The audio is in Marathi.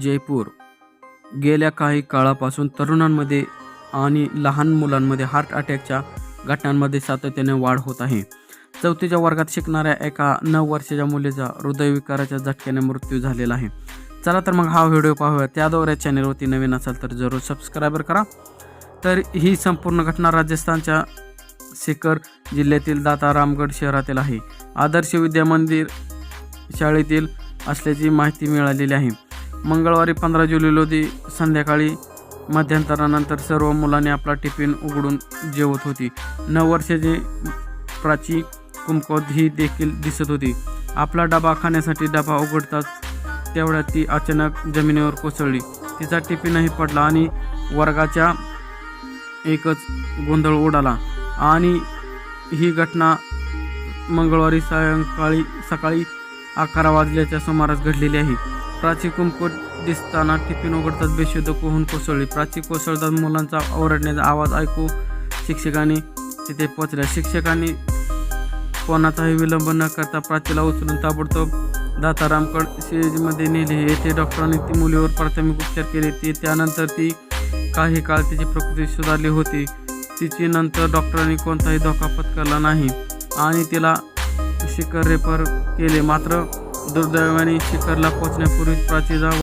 जयपूर. गेल्या काही काळापासून तरुणांमध्ये आणि लहान मुलांमध्ये हार्ट अटॅकच्या घटनांमध्ये सातत्याने वाढ होत आहे. चौथीच्या वर्गात शिकणाऱ्या एका नऊ वर्षाच्या मुलीचा हृदयविकाराच्या झटक्याने मृत्यू झालेला आहे. चला तर मग हा व्हिडिओ पाहूया. त्याद्वारे चॅनेलवरती नवीन असाल तर जरूर सबस्क्राईबर करा. तर ही संपूर्ण घटना राजस्थानच्या सिकर जिल्ह्यातील दाता रामगड शहरातील आहे. आदर्श विद्या मंदिर शाळेतील असल्याची माहिती मिळालेली आहे. मंगळवारी पंधरा जुलै रोजी संध्याकाळी मध्यंतरानंतर सर्व मुलांनी आपला टिफिन उघडून जेवत होती. नऊ वर्षाची प्राची कुमकोत ही देखील दिसत होती. आपला डबा खाण्यासाठी डबा उघडताच तेवढ्यात ती अचानक जमिनीवर कोसळली. तिचा टिफिनही पडला आणि वर्गाच्या एकच गोंधळ उडाला. आणि ही घटना मंगळवारी सायंकाळी सकाळी अकरा वाजल्याच्या सुमारास घडलेली आहे. प्राची कुंपट दिसताना टिफिन उघडताच बेशुद्ध होऊन कोसळली. प्राची कोसळताच मुलांचा ओरडण्याचा आवाज ऐकू शिक्षकांनी तिथे पोचल्या शिक्षकांनी कोणाचाही विलंब न करता प्राचीला उचलून ताबडतोब दातारामकड सीएजमध्ये नेले. येथे डॉक्टरांनी ती मुलीवर प्राथमिक उपचार केले. ते त्यानंतर ती काही काळ तिची प्रकृती सुधारली होती. तिची नंतर डॉक्टरांनी कोणताही धोका पत्करला नाही आणि तिला शिखर रेफर केले. मात्र दुर्दैवाने शिखरला पोहोचण्यापूर्वी प्राचीचा